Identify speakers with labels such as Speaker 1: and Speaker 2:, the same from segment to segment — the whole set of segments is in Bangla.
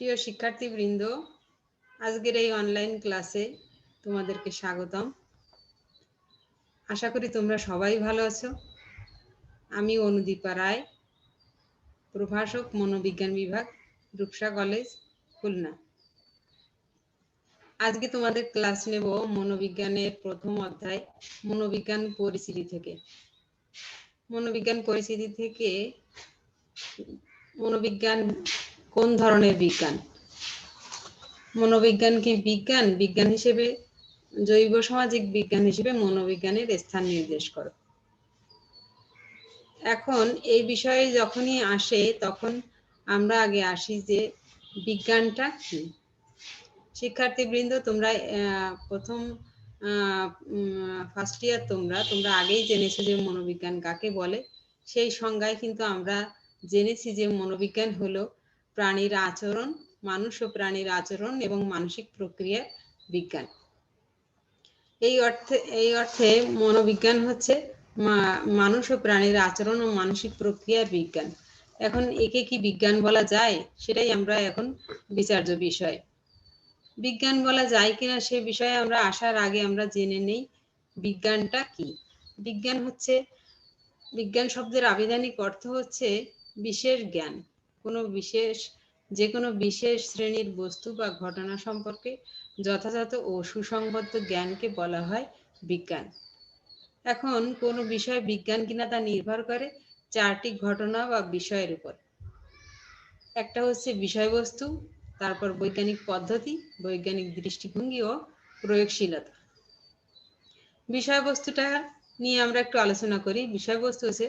Speaker 1: প্রিয় শিক্ষার্থীবৃন্দ, আজকের এই অনলাইন ক্লাসে তোমাদেরকে স্বাগতম। আশা করি তোমরা সবাই ভালো আছো। আমি অনুদীপা রায়, প্রভাষক মনোবিজ্ঞান বিভাগ, রূপসা কলেজ খুলনা। আজকে তোমাদের ক্লাস নেব মনোবিজ্ঞানের প্রথম অধ্যায়, মনোবিজ্ঞান পরিস্থিতি থেকে। মনোবিজ্ঞান পরিস্থিতি থেকে মনোবিজ্ঞান কোন ধরনের বিজ্ঞান? মনোবিজ্ঞান কি বিজ্ঞান? বিজ্ঞান হিসেবে জৈব সামাজিক বিজ্ঞান হিসেবে মনোবিজ্ঞানের স্থান নির্দেশ করো। এখন এই বিষয়ে যখনই আসে তখন আমরা আগে আসি যে বিজ্ঞানটা কি। শিক্ষার্থীবৃন্দ, তোমরা প্রথম ফার্স্ট ইয়ার তোমরা তোমরা আগেই জেনেছো যে মনোবিজ্ঞান কাকে বলে। সেই সংজ্ঞায় কিন্তু আমরা জেনেছি যে মনোবিজ্ঞান হলো প্রাণীর আচরণ, মানুষ ও প্রাণীর আচরণ এবং মানসিক প্রক্রিয়ার বিজ্ঞান। এই অর্থে এই অর্থে মনোবিজ্ঞান হচ্ছে মানুষ ও প্রাণীর আচরণ ও মানসিক প্রক্রিয়ার বিজ্ঞান। এখন একে কি বিজ্ঞান বলা যায় সেটাই আমরা এখন বিচার্য বিষয়। বিজ্ঞান বলা যায় কিনা সে বিষয়ে আমরা আসার আগে আমরা জেনে নেই বিজ্ঞানটা কি। বিজ্ঞান হচ্ছে, বিজ্ঞান শব্দের আবিধানিক অর্থ হচ্ছে বিশেষ জ্ঞান। কোনো বিশেষ যে কোনো বিশেষ শ্রেণির বস্তু বা ঘটনা সম্পর্কে যথাযথ ও সুসংবদ্ধ জ্ঞানকে বলা হয় বিজ্ঞান। এখন কোনো বিষয় বিজ্ঞান কিনা তা নির্ভর করে চারটি ঘটনা বা বিষয়ের উপর। একটা হচ্ছে বিষয়বস্তু, তারপর বৈজ্ঞানিক পদ্ধতি, বৈজ্ঞানিক দৃষ্টিভঙ্গি ও প্রয়োগশীলতা। বিষয়বস্তুটা নিয়ে আমরা একটু আলোচনা করি। বিষয়বস্তু হচ্ছে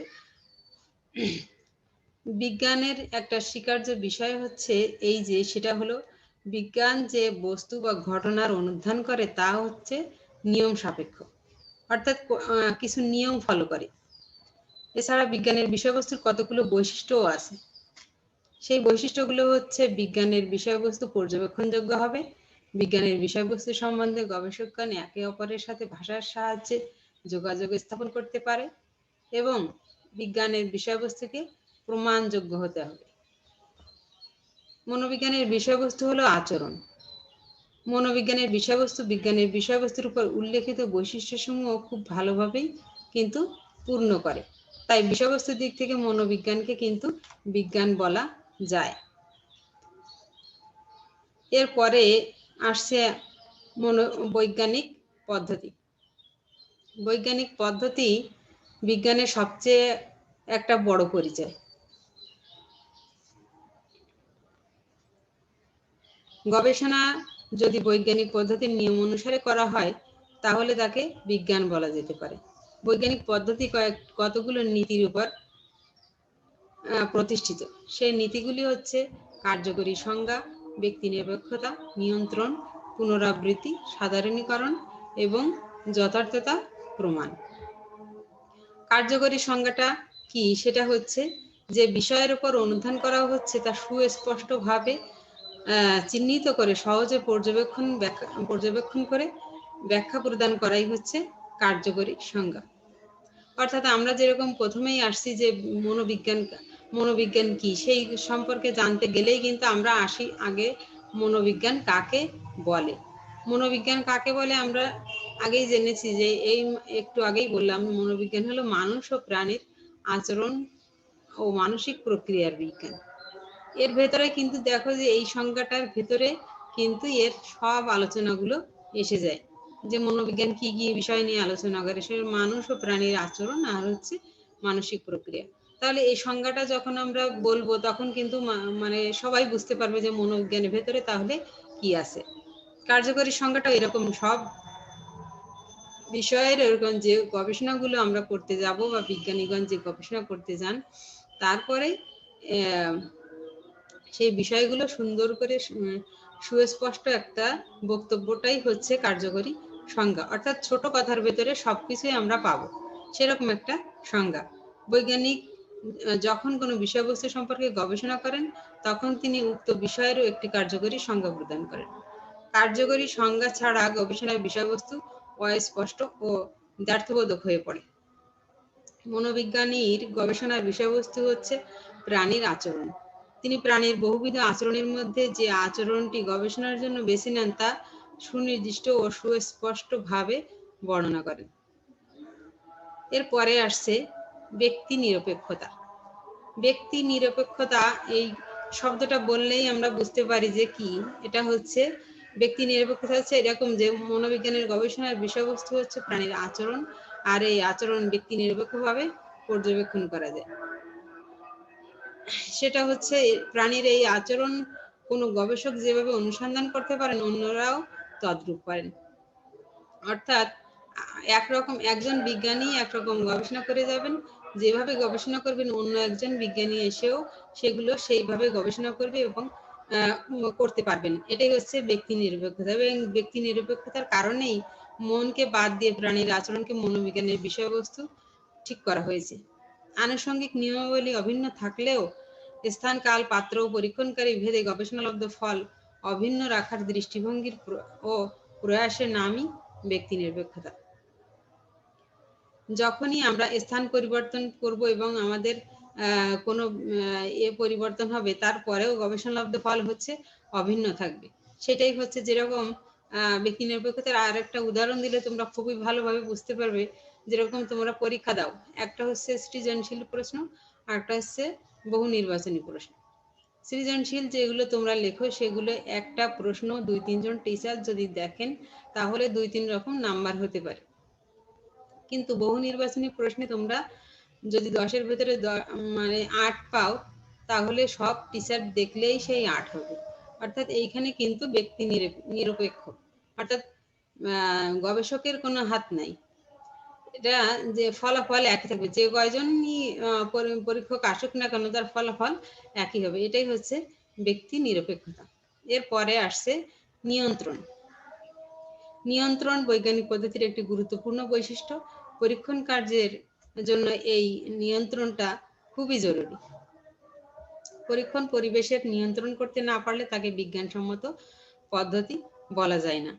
Speaker 1: বিজ্ঞানের একটা স্বীকার্য বিষয় হচ্ছে এই যে, সেটা হলো বিজ্ঞান যে বস্তু বা ঘটনার অনুধান করে তা হচ্ছে নিয়ম সাপেক্ষ। অর্থাৎ কিছু নিয়ম ফলো করে। এছাড়া বিজ্ঞানের বিষয়বস্তুর কতগুলো বৈশিষ্ট্যও আছে। সেই বৈশিষ্ট্যগুলো হচ্ছে বিজ্ঞানের বিষয়বস্তু পর্যবেক্ষণযোগ্য হবে, বিজ্ঞানের বিষয়বস্তু সম্বন্ধে গবেষকগণ একে অপরের সাথে ভাষার সাহায্যে যোগাযোগ স্থাপন করতে পারে এবং বিজ্ঞানের বিষয়বস্তুকে প্রমাণযোগ্য হতে হবে। মনোবিজ্ঞানের বিষয়বস্তু হলো আচরণ। মনোবিজ্ঞানের বিষয়বস্তু বিজ্ঞানের বিষয়বস্তুর উপর উল্লেখিত বৈশিষ্ট্যসমূহ খুব ভালোভাবেই কিন্তু পূর্ণ করে। তাই বিষয়বস্তুর দিক থেকে মনোবিজ্ঞানকে কিন্তু বিজ্ঞান বলা যায়। এরপরে আসছে মনো, বৈজ্ঞানিক পদ্ধতি। বৈজ্ঞানিক পদ্ধতি বিজ্ঞানের সবচেয়ে একটা বড় পরিচয়। গবেষণা যদি বৈজ্ঞানিক পদ্ধতির নিয়ম অনুসারে করা হয়, তাহলে তাকে বিজ্ঞান বলা যেতে পারে। বৈজ্ঞানিক পদ্ধতি কয়েক, কতগুলো নীতির উপর প্রতিষ্ঠিত। সেই নীতিগুলি হচ্ছে কার্যকরী সংজ্ঞা, ব্যক্তি নিরপেক্ষতা, নিয়ন্ত্রণ, পুনরাবৃত্তি, সাধারণীকরণ এবং যথার্থতা প্রমাণ। কার্যকরী সংজ্ঞাটা কি? সেটা হচ্ছে যে বিষয়ের উপর অনুধান করা হচ্ছে তা সুস্পষ্টভাবে চিহ্নিত করে সহজে পর্যবেক্ষণ পর্যবেক্ষণ করে ব্যাখ্যা প্রদান করাই হচ্ছে কার্যকরী সংজ্ঞা। অর্থাৎ আমরা যেরকম প্রথমেই আসছি যে মনোবিজ্ঞান মনোবিজ্ঞান কি, সেই সম্পর্কে জানতে গেলেই কিন্তু আমরা আসি আগে মনোবিজ্ঞান কাকে বলে। মনোবিজ্ঞান কাকে বলে আমরা আগেই জেনেছি যে এই একটু আগেই বললাম, মনোবিজ্ঞান হলো মানুষ ও প্রাণীর আচরণ ও মানসিক প্রক্রিয়ার বিজ্ঞান। এর ভেতরে কিন্তু দেখো যে এই সংজ্ঞাটার ভেতরে কিন্তু এর সব আলোচনাগুলো এসে যায়। যে মনোবিজ্ঞান কি কি বিষয় নিয়ে আলোচনা করে, সে মানুষ ও প্রাণীর আচরণ আর হচ্ছে মানসিক প্রক্রিয়া। তাহলে এই সংজ্ঞাটা যখন আমরা বলব, তখন কিন্তু মানে সবাই বুঝতে পারবে যে মনোবিজ্ঞানের ভেতরে তাহলে কি আছে। কার্যকরী সংজ্ঞাটা এরকম, সব বিষয়ের এরকম যে গবেষণাগুলো আমরা করতে যাব বা বিজ্ঞানীগণ যে গবেষণা করতে যান, তারপরে সেই বিষয়গুলো সুন্দর করে সুস্পষ্ট একটা বক্তব্যটাই হচ্ছে কার্যকরী সংজ্ঞা। অর্থাৎ ছোট কথার ভেতরে সবকিছুই আমরা পাবো। সেরকম একটা সংজ্ঞা। বৈজ্ঞানিক যখন কোনো বিষয়বস্তু সম্পর্কে গবেষণা করেন, তখন তিনি উক্ত বিষয়েরও একটি কার্যকরী সংজ্ঞা প্রদান করেন। কার্যকরী সংজ্ঞা ছাড়া গবেষণার বিষয়বস্তু অস্পষ্ট ও দ্ব্যর্থবোধক হয়ে পড়ে। মনোবিজ্ঞানীর গবেষণার বিষয়বস্তু হচ্ছে প্রাণীর আচরণ। তিনি প্রাণীর বহুবিধ আচরণের মধ্যে যে আচরণটি গবেষণার জন্য বেছে নেন তা সুনির্দিষ্ট ও সুস্পষ্টভাবে বর্ণনা করেন। এরপরে আসছে ব্যক্তি নিরপেক্ষতা। ব্যক্তি নিরপেক্ষতা, এই শব্দটা বললেই আমরা বুঝতে পারি যে কি। এটা হচ্ছে ব্যক্তি নিরপেক্ষতা হচ্ছে এরকম যে মনোবিজ্ঞানের গবেষণার বিষয়বস্তু হচ্ছে প্রাণীর আচরণ, আর এই আচরণ ব্যক্তি নিরপেক্ষভাবে পর্যবেক্ষণ করা যায়। সেটা হচ্ছে প্রাণীর এই আচরণ কোনো গবেষক যেভাবে অনুসন্ধান করতে পারেন, অন্যরাও তদ্রূপ পারেন অর্থাৎ একরকম একজন বিজ্ঞানী একরকম গবেষণা করে যাবেন, যেভাবে গবেষণা করবেন অন্য একজন বিজ্ঞানী এসেও সেগুলো সেইভাবে গবেষণা করবে এবং করতে পারবেন। এটাই হচ্ছে ব্যক্তি নিরপেক্ষতা। এবং ব্যক্তি নিরপেক্ষতার কারণেই মনকে বাদ দিয়ে প্রাণীর আচরণকে মনোবিজ্ঞানের বিষয়বস্তু ঠিক করা হয়েছে। আনুষঙ্গিক নিয়মাবলী অভিন্ন থাকলেও স্থান কাল পাত্র ও পরীক্ষণকারী ভেদে গবেষণালব্ধ ফল অভিন্ন রাখার দৃষ্টিভঙ্গির ও প্রয়াসের নামই ব্যক্তি নিরপেক্ষতা। যখনই আমরা স্থান পরিবর্তন করব এবং আমাদের কোনো এ পরিবর্তন হবে, তারপরেও গবেষণালব্ধ ফল হচ্ছে অভিন্ন থাকবে। সেটাই হচ্ছে যেরকম ব্যক্তি নিরপেক্ষতার আর একটা উদাহরণ দিলে তোমরা খুবই ভালোভাবে বুঝতে পারবে যেরকম তোমরা পরীক্ষা দাও, একটা হচ্ছে সৃজনশীল প্রশ্ন, আর একটা হচ্ছে বহু নির্বাচনী প্রশ্ন। সৃজনশীল যেগুলো তোমরা লেখো, সেগুলো একটা প্রশ্ন দুই তিনজন টিচার যদি দেখেন, তাহলে দুই তিন রকম নাম্বার হতে পারে। কিন্তু বহু নির্বাচনী প্রশ্নে তোমরা যদি দশের ভেতরে মানে আট পাও, তাহলে সব টিচার দেখলেই সেই আট হবে। অর্থাৎ এইখানে কিন্তু ব্যক্তি নিরপেক্ষ। অর্থাৎ গবেষকের কোনো হাত নাই। এটা যে ফলাফল একই থাকবে। যে কয়জনই পরীক্ষক আসুক না কেন, তার ফলাফল একই হবে। এটাই হচ্ছে ব্যক্তি নিরপেক্ষতা। এরপরে আসছে নিয়ন্ত্রণ। নিয়ন্ত্রণ বৈজ্ঞানিক পদ্ধতির একটি গুরুত্বপূর্ণ বৈশিষ্ট্য। পরীক্ষণ কার্যের জন্য এই নিয়ন্ত্রণটা খুবই জরুরি। পরীক্ষণ পরিবেশের নিয়ন্ত্রণ করতে না পারলে তাকে বিজ্ঞানসম্মত পদ্ধতি বলা যায় না।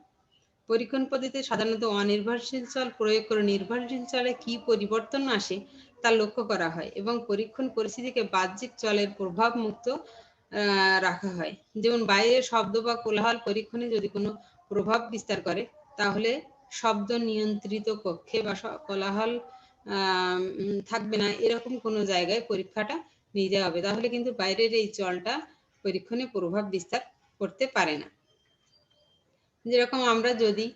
Speaker 1: পরীক্ষণ পদ্ধতিতে সাধারণত অনির্ভরশীল চল প্রয়োগ করে নির্ভরশীল চলে কি পরিবর্তন আসে তা লক্ষ্য করা হয় এবং পরীক্ষণ পরিস্থিতিকে বাহ্যিক চলের প্রভাব মুক্ত রাখা হয়। যেমন বাইরের শব্দ বা কোলাহল পরীক্ষণে যদি কোনো প্রভাব বিস্তার করে, তাহলে শব্দ নিয়ন্ত্রিত কক্ষে বা কোলাহল থাকবে না। এরকম কোনো জায়গায় পরীক্ষাটা নিতে হবে। তাহলে কিন্তু বাইরের এই চলটা পরীক্ষণে প্রভাব বিস্তার করতে পারে না। যেরকম আমরা যদি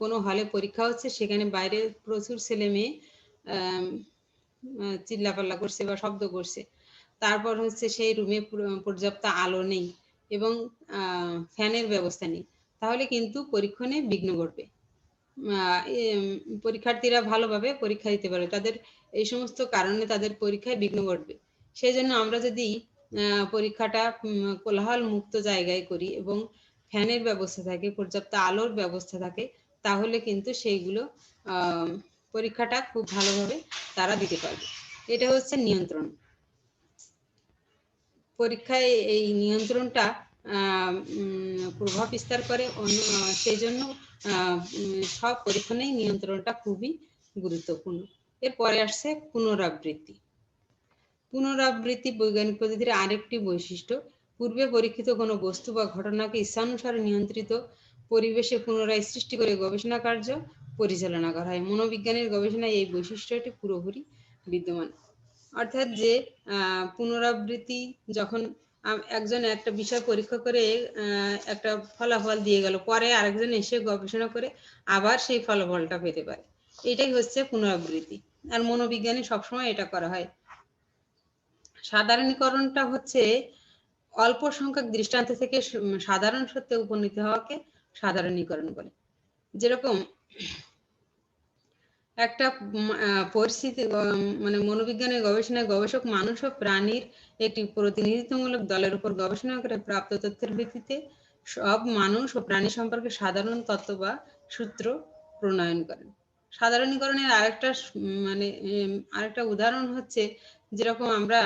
Speaker 1: কোনো হলে পরীক্ষা হচ্ছে, সেখানে বাইরে প্রচুর ছেলে মেয়ে চিল্লাপাল্লা করছে বা শব্দ করছে। তারপর হচ্ছে সেই রুমে পর্যাপ্ত আলো নেই এবং ফ্যানের ব্যবস্থা নেই। তাহলে কিন্তু পরীক্ষণে বিঘ্ন ঘটবে। পরীক্ষার্থীরা ভালোভাবে পরীক্ষা দিতে পারবে তাদের এই সমস্ত কারণে তাদের পরীক্ষায় বিঘ্ন ঘটবে। সেই জন্য আমরা যদি পরীক্ষাটা কোলাহল মুক্ত জায়গায় করি এবং ফ্যানের ব্যবস্থা থাকে, পর্যাপ্ত আলোর ব্যবস্থা থাকে, তাহলে কিন্তু সেইগুলো পরীক্ষাটা খুব ভালোভাবে তারা দিতে পারবে। এটা হচ্ছে নিয়ন্ত্রণ। পরীক্ষায় এই নিয়ন্ত্রণটা প্রভাব বিস্তার করে, অন্য, সেই জন্য সব পরীক্ষণেই নিয়ন্ত্রণটা খুবই গুরুত্বপূর্ণ। এরপরে আসছে পুনরাবৃত্তি। পুনরাবৃত্তি বৈজ্ঞানিক পদ্ধতির আরেকটি বৈশিষ্ট্য পূর্বে পরীক্ষিত কোনো বস্তু বা ঘটনাকে ইচ্ছানুসারে নিয়ন্ত্রিত পরিবেশে পুনরায় সৃষ্টি করে গবেষণা কার্য পরিচালনা করা হয়। মনোবিজ্ঞানের গবেষণায় এই বৈশিষ্ট্যটি পুরোপুরি বিদ্যমান। অর্থাৎ যে পুনরাবৃত্তি যখন একজন একটা বিষয় পরীক্ষা করে একটা ফলাফল দিয়ে গেল, পরে আরেকজন এসে গবেষণা করে আবার সেই ফলাফলটা পেতে পারে। এটাই হচ্ছে পুনরাবৃত্তি। আর মনোবিজ্ঞানে সবসময় এটা করা হয়। সাধারণীকরণটা হচ্ছে অল্প সংখ্যক দৃষ্টান্ত থেকে সাধারণ সত্যে উপনীত হওয়াকে সাধারণীকরণ বলে। যেরকম একটা পরিস্থিতি মানে মনোবিজ্ঞানের গবেষণায় গবেষক মানুষ ও প্রাণীর একটি প্রতিনিধিত্বমূলক দলের উপর গবেষণা করে প্রাপ্ত তথ্যের ভিত্তিতে সব মানুষ ও প্রাণী সম্পর্কে সাধারণ তত্ত্ব বা সূত্র প্রণয়ন করেন। সাধারণীকরণের আরেকটা মানে আরেকটা উদাহরণ হচ্ছে, যেরকম আমরা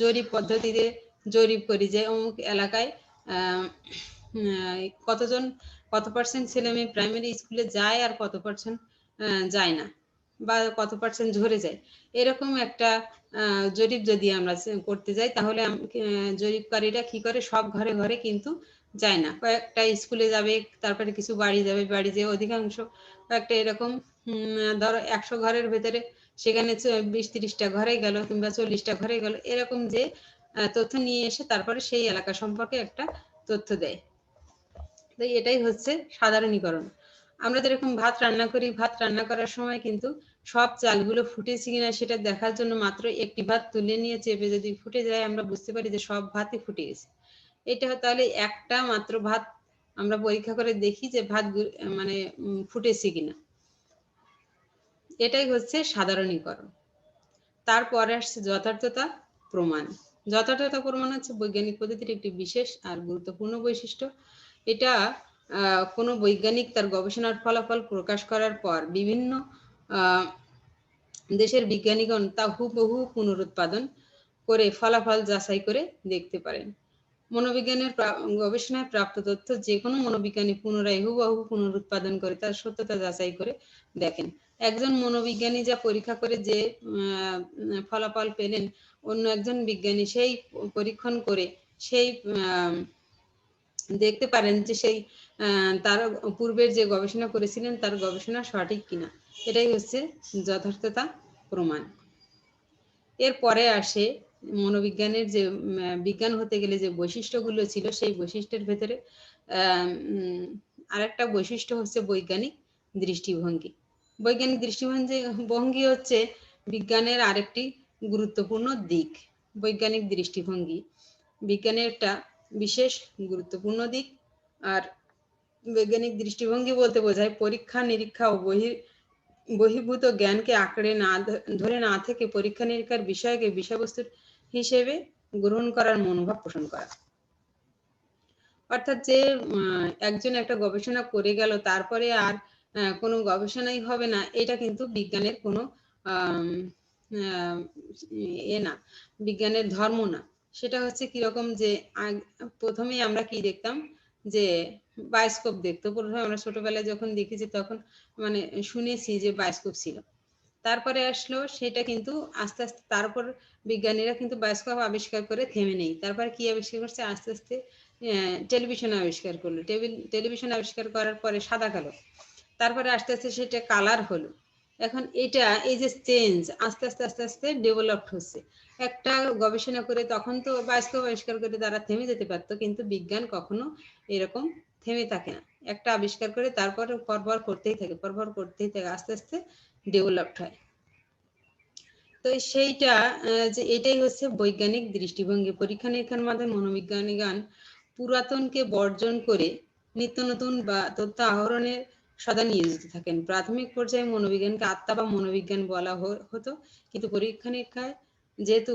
Speaker 1: জরিপ পদ্ধতিতে জরিপ করি যে অমুক এলাকায় কতজন, কত পার্সেন্ট ছেলে মেয়ে প্রাইমারি স্কুলে যায় আর কত পার্সেন্ট যায় না বা কত পার্সেন্ট ঝরে যায়। এরকম একটা জরিপ যদি আমরা করতে যাই, তাহলে জরিপকারীরা কি করে? সব ঘরে ঘরে কিন্তু যায় না। কয়েকটা স্কুলে যাবে, তারপরে কিছু বাড়ি যাবে, বাড়ি যেয়ে অধিকাংশ কয়েকটা এরকম ধরো একশো ঘরের ভেতরে সেখানে বিশ তিরিশটা ঘরে গেল কিংবা চল্লিশটা ঘরে গেল, এরকম যে তথ্য নিয়ে এসে তারপরে সেই এলাকা সম্পর্কে একটা তথ্য দেয়। তো এটাই হচ্ছে সাধারণীকরণ। আমরা যেরকম ভাত রান্না করি, ভাত রান্না করার সময় কিন্তু সব চালগুলো ফুটেছে কিনা সেটা দেখার জন্য মাত্র একটি ভাত তুলে নিয়ে চেপে যদি ফুটে যায়, আমরা বুঝতে পারি যে সব ভাতই ফুটে গেছে। এটা তাহলে একটা মাত্র ভাত আমরা পরীক্ষা করে দেখি যে ভাত মানে ফুটেছে কিনা। এটাই হচ্ছে সাধারণীকরণ। তারপরে আসছে যথার্থতা প্রমাণ। যথার্থতা প্রমাণ হচ্ছে বৈজ্ঞানিক পদ্ধতির একটি বিশেষ আর গুরুত্বপূর্ণ বৈশিষ্ট্য। এটা কোনো বৈজ্ঞানিক তার গবেষণার ফলাফল প্রকাশ করার পর বিভিন্ন দেশের বিজ্ঞানীগণ তা হুবহু পুনরুৎপাদন করে ফলাফল যাচাই করে দেখতে পারেন। মনোবিজ্ঞানের গবেষণায় প্রাপ্ত তথ্য যে কোনো মনোবিজ্ঞানী পুনরায় হুবহু পুনরুৎপাদন করে তার সত্যতা যাচাই করে দেখেন। একজন মনোবিজ্ঞানী যা পরীক্ষা করে যে ফলাফল পেলেন, অন্য একজন বিজ্ঞানী সেই পরীক্ষণ করে সেই দেখতে পারেন যে সেই তার পূর্বের যে গবেষণা করেছিলেন তার গবেষণা সঠিক কিনা। এটাই হচ্ছে যথার্থতা প্রমাণ। এরপরে আসে মনোবিজ্ঞানের যে বিজ্ঞান হতে গেলে যে বৈশিষ্ট্যগুলো ছিল, সেই বৈশিষ্ট্যের ভেতরে আরেকটা বৈশিষ্ট্য হচ্ছে বৈজ্ঞানিক দৃষ্টিভঙ্গি। বৈজ্ঞানিক দৃষ্টিভঙ্গি, ভঙ্গি হচ্ছে বিজ্ঞানের আরেকটি গুরুত্বপূর্ণ দিক। বৈজ্ঞানিক দৃষ্টিভঙ্গি, বিজ্ঞানের একটা বিশেষ গুরুত্বপূর্ণ দিক। আর বৈজ্ঞানিক দৃষ্টিভঙ্গি বলতে বোঝায় পরীক্ষা, নিরীক্ষা ও বহির বহির্ভূত জ্ঞানকে আঁকড়ে না, ধরে না থেকে পরীক্ষা, নিরীক্ষার বিষয়কে বিষয়বস্তুর হিসেবে গ্রহণ করার মনোভাব পোষণ করা। অর্থাৎ যে একজন একটা গবেষণা করে গেল, তারপরে আর কোনো গবেষণাই হবে না। এটা কিন্তু বিজ্ঞানের কোনো এ না, বিজ্ঞানের ধর্ম না। সেটা হচ্ছে কীরকম যে প্রথমেই আমরা কি দেখতাম যে বায়োস্কোপ দেখতো। প্রথমে আমরা ছোটবেলায় যখন দেখেছি তখন মানে শুনেছি যে বায়োস্কোপ ছিল। তারপরে আসলো সেটা কিন্তু আস্তে আস্তে, তারপর বিজ্ঞানীরা কিন্তু বায়োস্কোপ আবিষ্কার করে থেমে নেই। তারপর কি আবিষ্কার করছে? আস্তে আস্তে টেলিভিশন আবিষ্কার করল। টেলিভিশন আবিষ্কার করার পরে সাদা কালো। তারপরে আস্তে আস্তে সেটা কালার হলো। এখন এটা এই যে চেঞ্জ আস্তে আস্তে আস্তে আস্তে ডেভেলপড হচ্ছে। একটা গবেষণা করে তখন তো বাস্তব আবিষ্কার করে তারা থেমে যেতে পারতো, কিন্তু বিজ্ঞান কখনো এরকম থেমে থাকে না। একটা আবিষ্কার করে তারপর পরপর করতেই থাকে, পরপর করতেই থাকে, আস্তে আস্তে ডেভেলপড হয়। তো সেইটা যে এটাই হচ্ছে বৈজ্ঞানিক দৃষ্টিভঙ্গি। পরীক্ষা নিরীক্ষার মাধ্যমে মনোবিজ্ঞানী গান পুরাতনকে বর্জন করে নিত্য নতুন বা তথ্য আহরণের সদা নিয়োজিত থাকেন। প্রাথমিক পর্যায়ে মনোবিজ্ঞানকে আত্মা বা মনোবিজ্ঞান বলা হতো। কিন্তু পরীক্ষা নিরীক্ষায় যেহেতু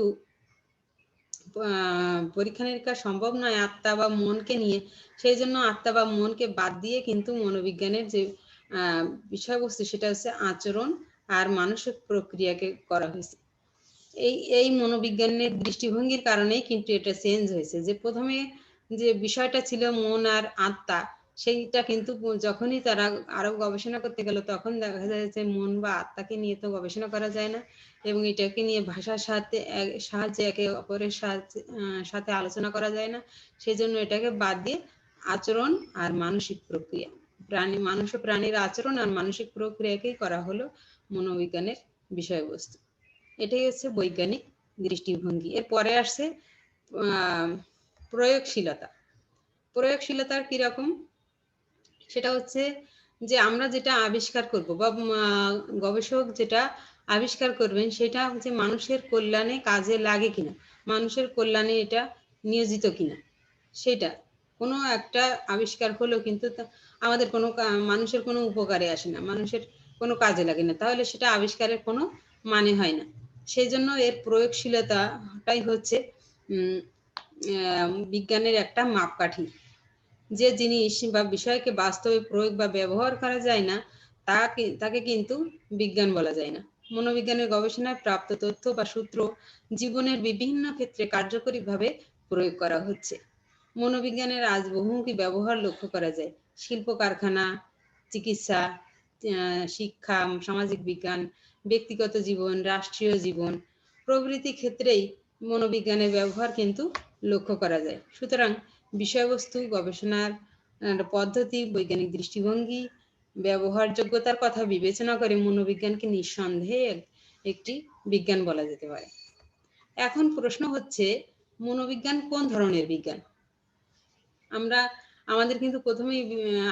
Speaker 1: পরীক্ষা নিরীক্ষা সম্ভব নয় আত্মা বা মনকে নিয়ে, সেই জন্য আত্মা বা মনকে বাদ দিয়ে কিন্তু মনোবিজ্ঞানের যে বিষয়বস্তু সেটা হচ্ছে আচরণ আর মানসিক প্রক্রিয়াকে করা হয়েছে। এই এই মনোবিজ্ঞানের দৃষ্টিভঙ্গির কারণেই কিন্তু এটা চেঞ্জ হয়েছে। যে প্রথমে যে বিষয়টা ছিল মন আর আত্মা সেইটা কিন্তু যখনই তারা আরও গবেষণা করতে গেল, তখন দেখা যায় যে মন বা আত্মাকে নিয়ে তো গবেষণা করা যায় না। এবং এটাকে নিয়ে ভাষার সাথে সাহায্যে একে অপরের সাথে আলোচনা করা যায় না। সেই জন্য এটাকে বাদ দিয়ে আচরণ আর মানসিক প্রক্রিয়া। প্রাণী, মানুষ প্রাণীর আচরণ আর মানসিক প্রক্রিয়াকেই করা হলো মনোবিজ্ঞানের বিষয়বস্তু। এটাই হচ্ছে বৈজ্ঞানিক দৃষ্টিভঙ্গি। এরপরে আসছে প্রয়োগশীলতা। প্রয়োগশীলতার কীরকম? সেটা হচ্ছে যে আমরা যেটা আবিষ্কার করব বা গবেষক যেটা আবিষ্কার করবেন সেটা হচ্ছে মানুষের কল্যাণে কাজে লাগে কিনা, মানুষের কল্যাণে এটা নিয়োজিত কিনা, সেটা কোনো একটা আবিষ্কার হলো কিন্তু আমাদের কোনো মানুষের কোনো উপকারে আসে না, মানুষের কোনো কাজে লাগে না, তাহলে সেটা আবিষ্কারের কোনো মানে হয় না। সেই জন্য এর প্রয়োগশীলতাটাই হচ্ছে বিজ্ঞানের একটা মাপকাঠি। যে জিনিস বা বিষয়কে বাস্তবে প্রয়োগ বা ব্যবহার করা যায় না, তাকে তাকে কিন্তু বিজ্ঞান বলা যায় না। মনোবিজ্ঞানের গবেষণায় প্রাপ্ত তথ্য বা সূত্র জীবনের বিভিন্ন ক্ষেত্রে কার্যকরীভাবে প্রয়োগ করা হচ্ছে। মনোবিজ্ঞানের আজ বহুমুখী ব্যবহার লক্ষ্য করা যায়। শিল্প কারখানা, চিকিৎসা শিক্ষা, সামাজিক বিজ্ঞান, ব্যক্তিগত জীবন, রাষ্ট্রীয় জীবন, প্রভৃতি ক্ষেত্রেই মনোবিজ্ঞানের ব্যবহার কিন্তু লক্ষ্য করা যায়। সুতরাং বিষয়বস্তু, গবেষণার পদ্ধতি, বৈজ্ঞানিক দৃষ্টিভঙ্গি, ব্যবহারযোগ্যতার কথা বিবেচনা করে মনোবিজ্ঞানকে নিঃসন্দেহে একটি বিজ্ঞান বলা যেতে পারে। এখন প্রশ্ন হচ্ছে, মনোবিজ্ঞান কোন ধরনের বিজ্ঞান? আমরা, আমাদের কিন্তু প্রথমেই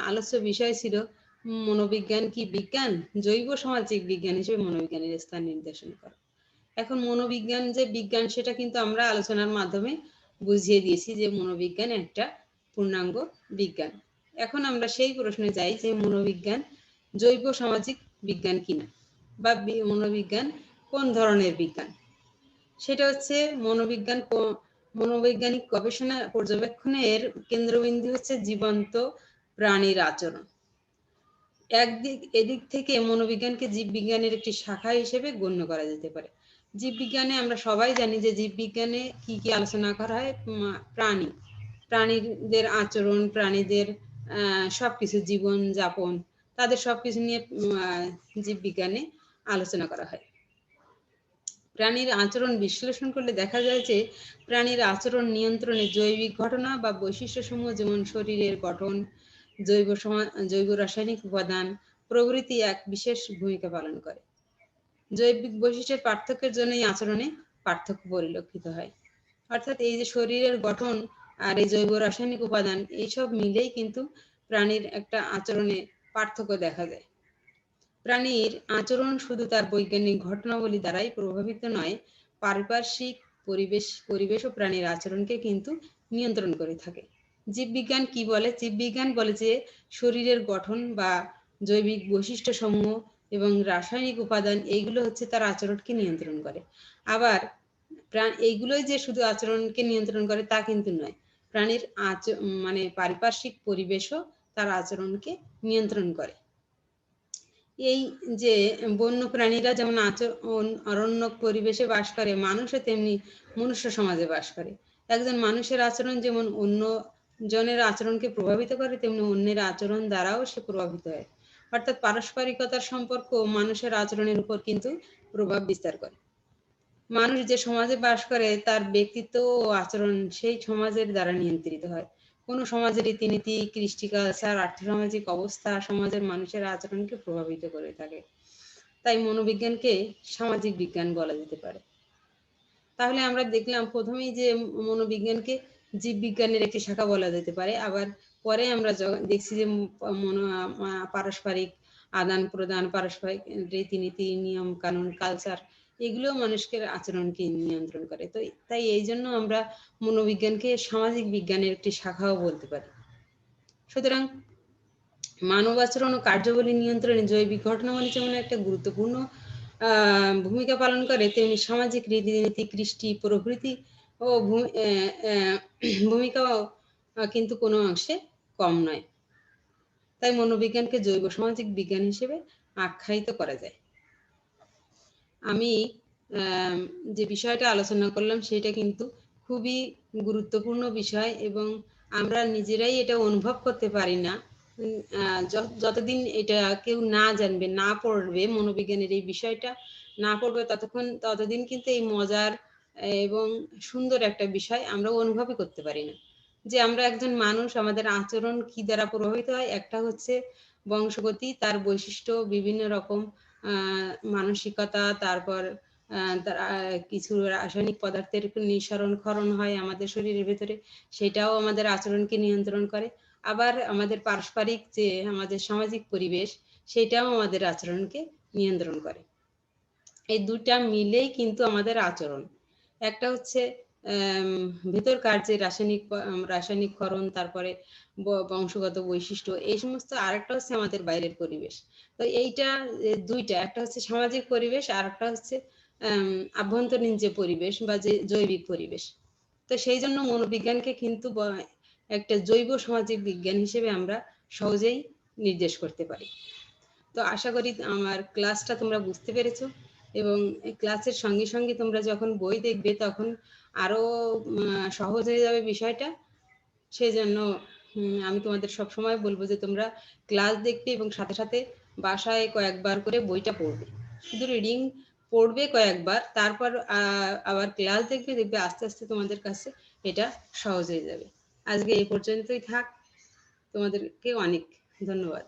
Speaker 1: আলোচ্য বিষয় ছিল, মনোবিজ্ঞান কি বিজ্ঞান? জৈব সামাজিক বিজ্ঞান হিসেবে মনোবিজ্ঞানের স্থান নির্দেশন করে। এখন মনোবিজ্ঞান যে বিজ্ঞান, সেটা কিন্তু আমরা আলোচনার মাধ্যমে বুঝিয়ে দিয়েছি যে মনোবিজ্ঞান একটা পূর্ণাঙ্গ বিজ্ঞান। এখন আমরা সেই প্রশ্নে যাই যে মনোবিজ্ঞান জৈব সামাজিক বিজ্ঞান কিনা বা মনোবিজ্ঞান কোন ধরনের বিজ্ঞান? সেটা হচ্ছে মনোবিজ্ঞান মনোবৈজ্ঞানিক গবেষণা পর্যবেক্ষণের কেন্দ্রবিন্দু হচ্ছে জীবন্ত প্রাণীর আচরণ। একদিক এদিক থেকে মনোবিজ্ঞানকে জীববিজ্ঞানের একটি শাখা হিসেবে গণ্য করা যেতে পারে। জীববিজ্ঞানে আমরা সবাই জানি যে জীববিজ্ঞানে কি কি আলোচনা করা হয় প্রাণী। প্রাণীদের আচরণ, প্রাণীদের সবকিছু জীবন যাপন তাদের সবকিছু নিয়ে জীববিজ্ঞানে আলোচনা করা হয়। প্রাণীর আচরণ বিশ্লেষণ করলে দেখা যায় যে প্রাণীর আচরণ নিয়ন্ত্রণে জৈবিক ঘটনা বা বৈশিষ্ট্য সমূহ যেমন শরীরের গঠন, জৈব জৈব রাসায়নিক উপাদান প্রভৃতি এক বিশেষ ভূমিকা পালন করে। জৈবিক বৈশিষ্ট্যের পার্থক্যের জন্যই আচরণে পার্থক্য পরিলক্ষিত হয়। অর্থাৎ এই যে শরীরের গঠন আর এই জৈব রাসায়নিক উপাদান, এইসব মিলেই কিন্তু প্রাণীর একটা আচরণে পার্থক্য দেখা যায়। প্রাণীর আচরণ শুধু তার বৈজ্ঞানিক ঘটনাবলী দ্বারাই প্রভাবিত নয়, পারিপার্শ্বিক পরিবেশ পরিবেশ ও প্রাণীর আচরণকে কিন্তু নিয়ন্ত্রণ করে থাকে। জীববিজ্ঞান কি বলে? জীববিজ্ঞান বলে যে শরীরের গঠন বা জৈবিক বৈশিষ্ট্য সমূহ এবং রাসায়নিক উপাদান, এইগুলো হচ্ছে তার আচরণকে নিয়ন্ত্রণ করে। আবার প্রাণ, এইগুলোই যে শুধু আচরণকে নিয়ন্ত্রণ করে তা কিন্তু নয়, প্রাণীর আচ মানে পারিপার্শ্বিক পরিবেশও তার আচরণকে নিয়ন্ত্রণ করে। এই যে বন্য প্রাণীরা যেমন আচরণ অরণ্য পরিবেশে বাস করে, মানুষও তেমনি মনুষ্য সমাজে বাস করে। একজন মানুষের আচরণ যেমন অন্য জনের আচরণকে প্রভাবিত করে, তেমনি অন্যের আচরণ দ্বারাও সে প্রভাবিত হয়। অর্থাৎ পারস্পরিকতার সম্পর্ক মানুষের আচরণের উপর কিন্তু প্রভাব বিস্তার করে। মানুষ যে সমাজে বাস করে, তার ব্যক্তিত্ব ও আচরণ সেই সমাজের দ্বারা নিয়ন্ত্রিত হয়। কোনো সমাজের রীতিনীতি, কৃষ্টি কালচার, আর্থসামাজিক অবস্থা সমাজের মানুষের আচরণকে প্রভাবিত করে থাকে। তাই মনোবিজ্ঞানকে সামাজিক বিজ্ঞান বলা যেতে পারে। তাহলে আমরা দেখলাম প্রথমেই যে মনোবিজ্ঞানকে জীববিজ্ঞানের একটি শাখা বলা যেতে পারে। আবার পরে আমরা দেখছি যে পারস্পরিক আদান প্রদান, পারস্পরিক রীতিনীতি, নিয়ম কানুন কালচার এগুলো মানুষকে আচরণকে নিয়ন্ত্রণ করে। তো তাই এই জন্য আমরা মনোবিজ্ঞানকে সামাজিক বিজ্ঞানের একটি শাখাও বলতে পারি। সুতরাং মানব আচরণ ও কার্যবলী নিয়ন্ত্রণে জৈবিক ঘটনাবলী যেমন একটা গুরুত্বপূর্ণ ভূমিকা পালন করে, তেমনি সামাজিক রীতিনীতি, কৃষ্টি, প্রভৃতি ও ভূমিকাও কিন্তু কোনো অংশে কম নয়। তাই মনোবিজ্ঞানকে জৈব সামাজিক বিজ্ঞান হিসেবে আখ্যায়িত করা যায়। আমি যে বিষয়টা আলোচনা করলাম সেটা কিন্তু খুবই গুরুত্বপূর্ণ বিষয় এবং আমরা নিজেরাই এটা অনুভব করতে পারি না। যতদিন এটা কেউ না জানবে, না পড়বে, মনোবিজ্ঞানের এই বিষয়টা না পড়বে ততক্ষণ, ততদিন কিন্তু এই মজার এবং সুন্দর একটা বিষয় আমরা অনুভবই করতে পারি না। যে আমরা একজন মানুষ, আমাদের আচরণ কি দ্বারা প্রভাবিত হয়? একটা হচ্ছে বংশগতি, তার বৈশিষ্ট্য, বিভিন্ন রকম মানসিকতা, তারপর কিছু রাসায়নিক পদার্থের নিঃসরণ, ক্ষরণ হয় আমাদের শরীরের ভেতরে, সেটাও আমাদের আচরণকে নিয়ন্ত্রণ করে। আবার আমাদের পারস্পরিক যে, আমাদের সামাজিক পরিবেশ, সেটাও আমাদের আচরণকে নিয়ন্ত্রণ করে। এই দুটা মিলেই কিন্তু আমাদের আচরণ। একটা হচ্ছে ভেতরকার যে রাসায়নিক রাসায়নিক ক্ষরণ, তারপরে বংশগত বৈশিষ্ট্য, এই সমস্ত আরেকটা হচ্ছে আমাদের বাইরের পরিবেশ। তো এইটা দুইটা, একটা হচ্ছে সামাজিক পরিবেশ, আর একটা হচ্ছে আভ্যন্তরীণ যে পরিবেশ বা যে জৈবিক পরিবেশ। তো সেই জন্য মনোবিজ্ঞানকে কিন্তু একটা জৈব সামাজিক বিজ্ঞান হিসেবে আমরা সহজেই নির্দেশ করতে পারি। তো আশা করি আমার ক্লাসটা তোমরা বুঝতে পেরেছ, এবং ক্লাসের সঙ্গে সঙ্গে তোমরা যখন বই দেখবে, তখন আরও সহজ হয়ে যাবে বিষয়টা। সেই জন্য আমি তোমাদের সব সময় বলব যে তোমরা ক্লাস দেখবে এবং সাথে সাথে বাসায় কয়েকবার করে বইটা পড়বে। শুধু রিডিং পড়বে কয়েকবার, তারপর আবার ক্লাস দেখবে দেখবে আস্তে আস্তে তোমাদের কাছে এটা সহজ হয়ে যাবে। আজকে এই পর্যন্তই থাক। তোমাদেরকে অনেক ধন্যবাদ।